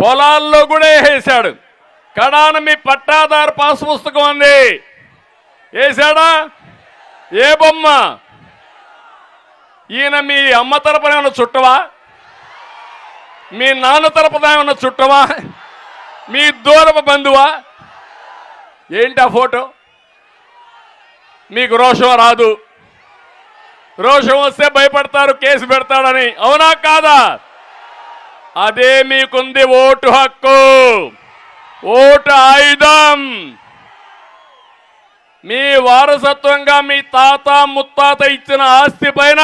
పొలాల్లో కూడా వేసాడు. కడాన మీ పట్టాదారు పాస్ పుస్తకం ఉంది వేసాడా? ఏ బొమ్మ? ఈయన మీ అమ్మ తరపున ఏమైనా చుట్టవా? మీ నాన్న తరపున ఏమైనా చుట్టవా? మీ దూరపు బంధువా? ఏంటి ఆ ఫోటో? మీకు రోషం రాదు. రోషం వస్తే భయపడతారు కేసు పెడతాడని. అవునా కాదా? అదే మీకుంది ఓటు హక్కు. ఓటు ఆయుధం. మీ వారసత్వంగా మీ తాత ముత్తాత ఇచ్చిన ఆస్తి పైన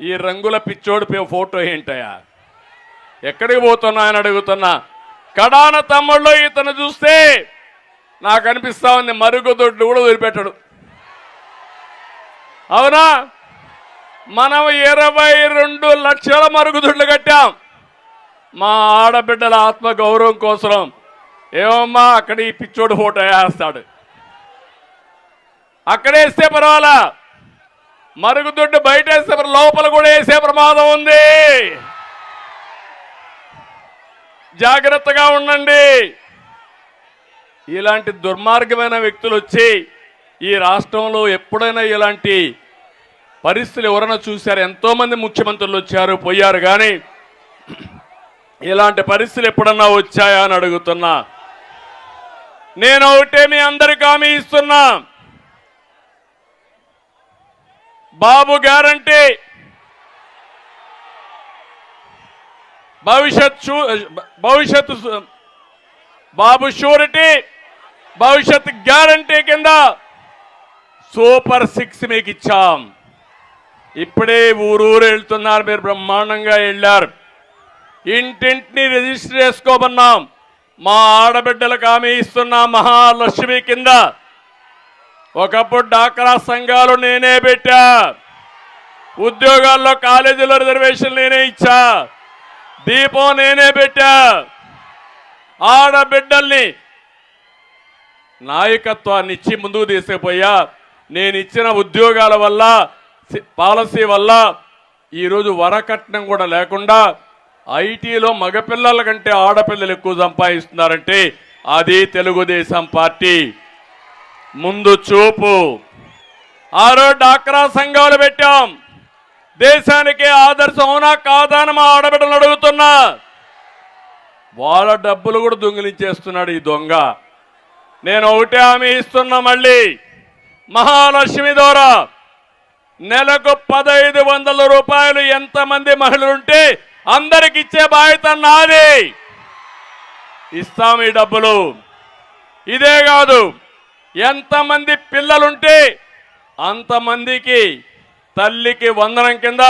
ఈ రంగుల పిచ్చోడి ఫోటో ఏంటయా ఎక్కడికి పోతున్నా అని అడుగుతున్నా. కడాన తమ్ముళ్ళు ఇతను చూస్తే నాకు అనిపిస్తా ఉంది మరుగుదొడ్లు కూడా వదిలిపెట్టడు. అవునా? మనం ఇరవై రెండు లక్షల మరుగుదొడ్లు కట్టాం. మా ఆడబిడ్డల ఆత్మ గౌరవం కోసం ఏమమ్మా అక్కడ ఈ పిచ్చోడు ఫోటో వేస్తాడు. అక్కడేస్తే పర్వాలా? మరుగుదొడ్డు బయట వేస్తే లోపల కూడా వేసే ప్రమాదం ఉంది. జాగ్రత్తగా ఉండండి. ఇలాంటి దుర్మార్గమైన వ్యక్తులు వచ్చి ఈ రాష్ట్రంలో ఎప్పుడైనా ఇలాంటి పరిస్థితులు ఎవరైనా చూశారు ఎంతోమంది ముఖ్యమంత్రులు వచ్చారు పోయారు కానీ ఇలాంటి పరిస్థితులు ఎప్పుడన్నా వచ్చాయా అని అడుగుతున్నా. నేను ఒకటే మీ అందరికి హామీ ఇస్తున్నా. బాబు గ్యారంటీ. భవిష్యత్ చూ- భవిష్యత్తు బాబు షూరిటీ భవిష్యత్ గ్యారంటీ కింద సూపర్ సిక్స్ మీకు ఇచ్చాం. ఇప్పుడే ఊరూరు వెళ్తున్నారు. మీరు బ్రహ్మాండంగా వెళ్ళారు. ఇంటింటిని రిజిస్టర్ చేసుకోమన్నాం. మా ఆడబిడ్డలకు హామీ ఇస్తున్న మహాలక్ష్మి కింద. ఒకప్పుడు డాక్రా సంఘాలు నేనే పెట్టా. ఉద్యోగాల్లో కాలేజీలో రిజర్వేషన్ నేనే ఇచ్చా. దీపం నేనే పెట్టా. ఆడబిడ్డల్ని నాయకత్వాన్ని ఇచ్చి ముందుకు తీసుకుపోయా. నేను ఇచ్చిన ఉద్యోగాల వల్ల పాలసీ వల్ల ఈరోజు వరకట్నం కూడా లేకుండా ఐటీలో మగపిల్లల కంటే ఆడపిల్లలు ఎక్కువ సంపాదిస్తున్నారంటే అది తెలుగుదేశం పార్టీ. ముందు చూపు. ఆరో డాక్రా సంఘాలు పెట్టాం. దేశానికి ఆదర్శం అవునా కాదా అని మా ఆడబిడ్డలు అడుగుతున్నా. వాళ్ళ డబ్బులు కూడా దొంగిలించేస్తున్నాడు ఈ దొంగ. నేను ఒకటే హామీ ఇస్తున్నా మళ్ళీ. మహాలక్ష్మి ద్వారా నెలకు పదహైదు వందల రూపాయలు ఎంతమంది మహిళలుంటే అందరికి ఇచ్చే బాధ్యత నాది. ఇస్తాం ఈ డబ్బులు. ఇదే కాదు ఎంతమంది పిల్లలుంటే అంతమందికి తల్లికి వందనం కింద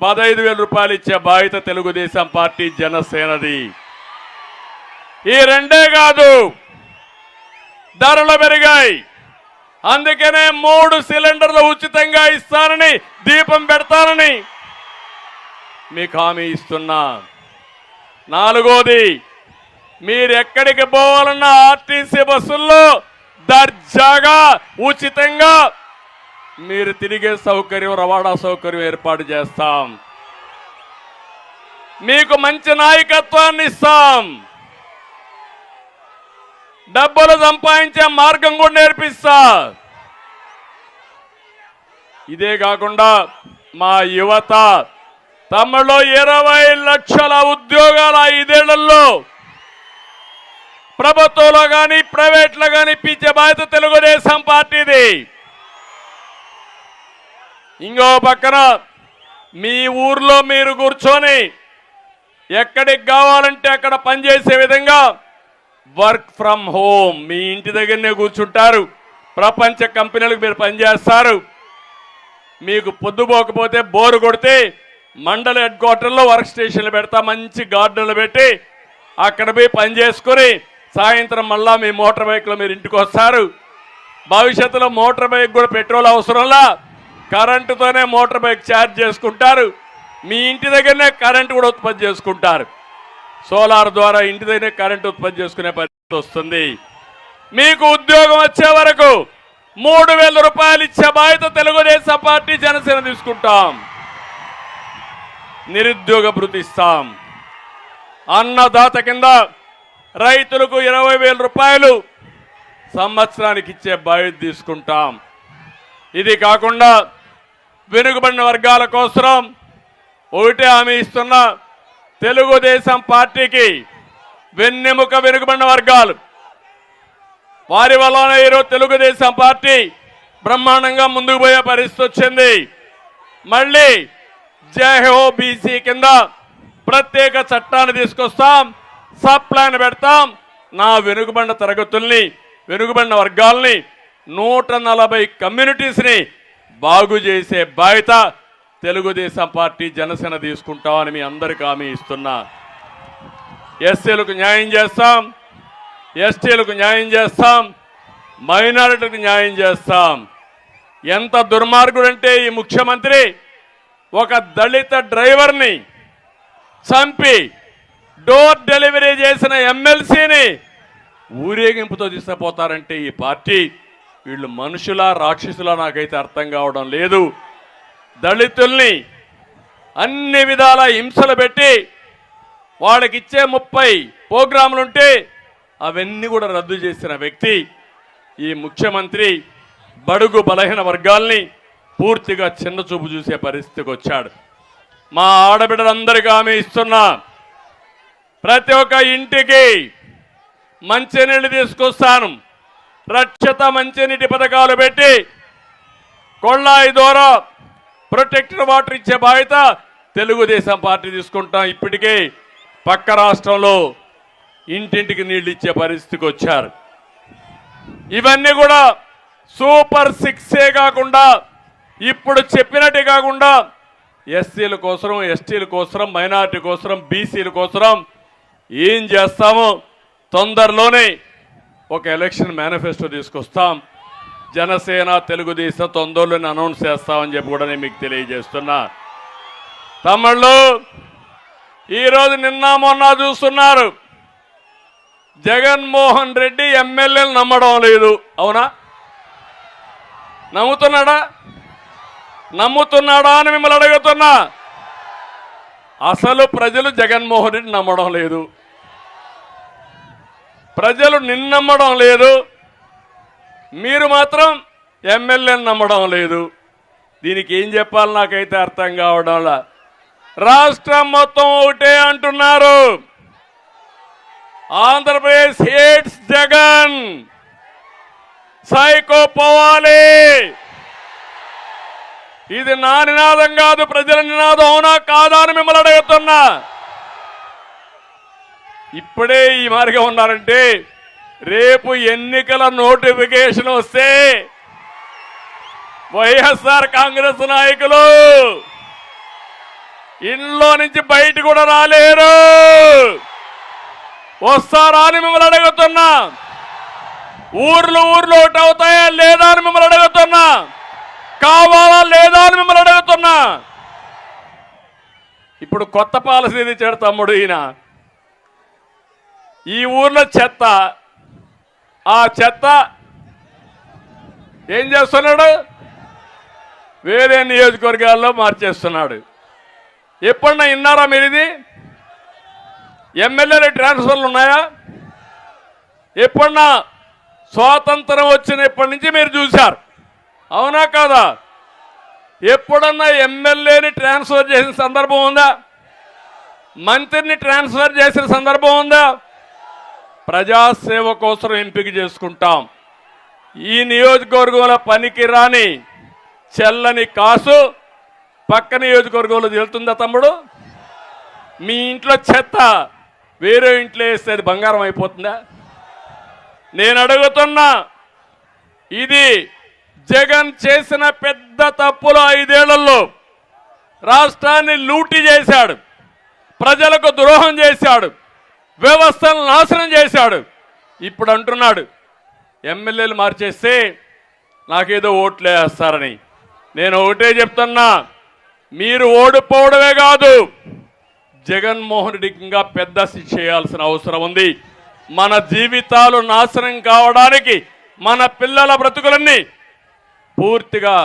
పదహైదు వేల రూపాయలు ఇచ్చే బాధ్యత తెలుగుదేశం పార్టీ జనసేనది. ఈ రెండే కాదు ధరలు పెరిగాయి. అందుకనే మూడు సిలిండర్లు ఉచితంగా ఇస్తానని దీపం పెడతానని మీకు హామీ ఇస్తున్నా. నాలుగోది మీరు ఎక్కడికి పోవాలన్నా ఆర్టీసీ బస్సుల్లో దర్జాగా ఉచితంగా మీరు తిరిగే సౌకర్యం రవాణా సౌకర్యం ఏర్పాటు చేస్తాం. మీకు మంచి నాయకత్వాన్ని ఇస్తాం. డబ్బులు సంపాదించే మార్గం కూడా నేర్పిస్తా. ఇదే కాకుండా మా యువత తమలో ఇరవై లక్షల ఉద్యోగాల ఐదేళ్ళలో ప్రభుత్వంలో కానీ ప్రైవేట్లో కానీ ఇప్పించే బాధ్యత తెలుగుదేశం పార్టీది. ఇంకో పక్కన మీ ఊర్లో మీరు కూర్చొని ఎక్కడికి కావాలంటే అక్కడ పనిచేసే విధంగా వర్క్ ఫ్రమ్ హోమ్. మీ ఇంటి దగ్గరనే కూర్చుంటారు. ప్రపంచ కంపెనీలకు మీరు పనిచేస్తారు. మీకు పొద్దుపోకపోతే బోరు కొడితే మండల హెడ్ క్వార్టర్లో వర్క్ స్టేషన్లు పెడతా మంచి గార్డెన్లు పెట్టి అక్కడ పోయి పని చేసుకొని సాయంత్రం మళ్ళా మీ మోటార్ బైక్లో మీరు ఇంటికి వస్తారు. భవిష్యత్తులో మోటార్ బైక్ కూడా పెట్రోల్ అవసరంలా కరెంటుతోనే మోటార్ బైక్ ఛార్జ్ చేసుకుంటారు. మీ ఇంటి దగ్గరనే కరెంటు కూడా ఉత్పత్తి చేసుకుంటారు. సోలార్ ద్వారా ఇంటి దగ్గర కరెంట్ ఉత్పత్తి చేసుకునే పరిస్థితి వస్తుంది. మీకు ఉద్యోగం వచ్చే వరకు మూడు వేల రూపాయలు ఇచ్చే బాధ్యత తెలుగుదేశం పార్టీ జనసేన తీసుకుంటాం. నిరుద్యోగ భృతి ఇస్తాం. అన్నదాత కింద రైతులకు ఇరవై వేల రూపాయలు సంవత్సరానికి ఇచ్చే బాధ్యత తీసుకుంటాం. ఇది కాకుండా వెనుకబడిన వర్గాల కోసం ఒకటే హామీ ఇస్తున్న. తెలుగుదేశం పార్టీకి వెన్నెముక వెనుకబడిన వర్గాలు. వారి వల్లనే ఈరోజు తెలుగుదేశం పార్టీ బ్రహ్మాండంగా ముందుకు పోయే పరిస్థితి వచ్చింది. మళ్ళీ జై బీసీ కింద ప్రత్యేక చట్టాన్ని తీసుకొస్తాం సబ్ ప్లాన్ పెడతాం. నా వెనుకబడిన తరగతుల్ని వెనుకబడిన వర్గాల్ని నూట నలభై కమ్యూనిటీస్ని బాగు చేసే బాధ్యత తెలుగుదేశం పార్టీ జనసేన తీసుకుంటామని మీ అందరికీ హామీ ఇస్తున్నా. ఎస్సీలకు న్యాయం చేస్తాం ఎస్టీలకు న్యాయం చేస్తాం మైనారిటీలకు న్యాయం చేస్తాం. ఎంత దుర్మార్గుడంటే ఈ ముఖ్యమంత్రి ఒక దళిత డ్రైవర్ని చంపి డోర్ డెలివరీ చేసిన ఎమ్మెల్సీని ఊరేగింపుతో తీసుకుపోతారంటే ఈ పార్టీ. వీళ్ళు మనుషులా రాక్షసులా నాకైతే అర్థం కావడం లేదు. దళితుల్ని అన్ని విధాల హింసలు పెట్టి వాళ్ళకి ఇచ్చే ముప్పై ప్రోగ్రాములు ఉంటే అవన్నీ కూడా రద్దు చేసిన వ్యక్తి ఈ ముఖ్యమంత్రి బడుగు బలహీన వర్గాల్ని పూర్తిగా చిన్న చూపు చూసే పరిస్థితికి వచ్చాడు. మా ఆడబిడ్డలందరికీ ఆమె ఇస్తున్నా ప్రతి ఒక్క ఇంటికి మంచినీళ్ళు తీసుకొస్తాను. రక్షత మంచినీటి పథకాలు పెట్టి కొళ్ళాయి ద్వారా ప్రొటెక్టెడ్ వాటర్ ఇచ్చే బాధ్యత తెలుగుదేశం పార్టీ తీసుకుంటాం. ఇప్పటికే పక్క రాష్ట్రంలో ఇంటింటికి నీళ్ళు ఇచ్చే పరిస్థితికి వచ్చారు. ఇవన్నీ కూడా సూపర్ సిక్సే కాకుండా ఇప్పుడు చెప్పినట్టే కాకుండా ఎస్సీల కోసం ఎస్టీల కోసం మైనారిటీ కోసం బీసీల కోసం ఏం చేస్తామో తొందరలోనే ఒక ఎలక్షన్ మేనిఫెస్టో తీసుకొస్తాం. జనసేన తెలుగుదేశం తొందరలోనే అనౌన్స్ చేస్తామని చెప్పి కూడా నేను మీకు తెలియజేస్తున్నా. తమ్ముళ్ళు ఈరోజు నిన్న మొన్న చూస్తున్నారు. జగన్మోహన్ రెడ్డి ఎమ్మెల్యేలు నమ్మడం లేదు. అవునా? నమ్ముతున్నాడా? నమ్ముతున్నాడా అని మిమ్మల్ని అడుగుతున్నా. అసలు ప్రజలు జగన్మోహన్ రెడ్డి నమ్మడం లేదు. ప్రజలు నిన్నమ్మడం లేదు. మీరు మాత్రం ఎమ్మెల్యేని నమ్మడం లేదు. దీనికి ఏం చెప్పాలి నాకైతే అర్థం కావడంలా రాష్ట్రం మొత్తం ఒకటే అంటున్నారు. ఆంధ్రప్రదేశ్ హేట్స్ జగన్. సైకో పోవాలి. ఇది నా నినాదం కాదు ప్రజల నినాదం అవునా కాదా అని మిమ్మల్ని అడుగుతున్నా. ఇప్పుడే ఈ మార్గం ఉన్నారంటే రేపు ఎన్నికల నోటిఫికేషన్ వస్తే వైఎస్ఆర్ కాంగ్రెస్ నాయకులు ఇంట్లో నుంచి బయట కూడా రాలేరు. వస్తారా అని మిమ్మల్ని అడుగుతున్నా. ఊర్లు ఊర్లు ఒకటి అవుతాయా లేదా అని మిమ్మల్ని అడుగుతున్నా. కావాలా లేదా అని మిమ్మల్ని అడుగుతున్నా. ఇప్పుడు కొత్త పాలసీ తెచ్చాడు తమ్ముడు ఈయన. ఈ ఊర్లో చెత్త ఆ చెత్త ఏం చేస్తున్నాడు? వేరే నియోజకవర్గాల్లో మార్చేస్తున్నాడు. ఎప్పుడన్నా విన్నారా మీరు ఇది ఎమ్మెల్యేల ట్రాన్స్ఫర్లు ఉన్నాయా? ఎప్పుడన్నా స్వాతంత్రం వచ్చినప్పటి నుంచి మీరు చూశారు? అవునా కాదా? ఎప్పుడన్నా ఎమ్మెల్యేని ట్రాన్స్ఫర్ చేసిన సందర్భం ఉందా? మంత్రిని ట్రాన్స్ఫర్ చేసిన సందర్భం ఉందా? ప్రజాసేవ కోసం ఎంపిక చేసుకుంటాం. ఈ నియోజకవర్గంలో పనికి రాని చెల్లని కాసు పక్క నియోజకవర్గంలో వెళ్తుందా తమ్ముడు? మీ ఇంట్లో చెత్త వేరే ఇంట్లో వేస్తే అది బంగారం అయిపోతుందా? నేను అడుగుతున్నా ఇది జగన్ చేసిన పెద్ద తప్పులు ఐదేళ్ళలో రాష్ట్రాన్ని లూటీ చేశాడు ప్రజలకు ద్రోహం చేశాడు వ్యవస్థను నాశనం చేశాడు. ఇప్పుడు అంటున్నాడు ఎమ్మెల్యేలు మార్చేస్తే నాకేదో ఓట్లు వేస్తారని. నేను ఒకటే చెప్తున్నా మీరు ఓడిపోవడమే కాదు జగన్మోహన్ రెడ్డికి ఇంకా పెద్ద శిక్ష చేయాల్సిన అవసరం ఉంది. మన జీవితాలు నాశనం కావడానికి మన పిల్లల బ్రతుకులన్నీ పూర్తిగా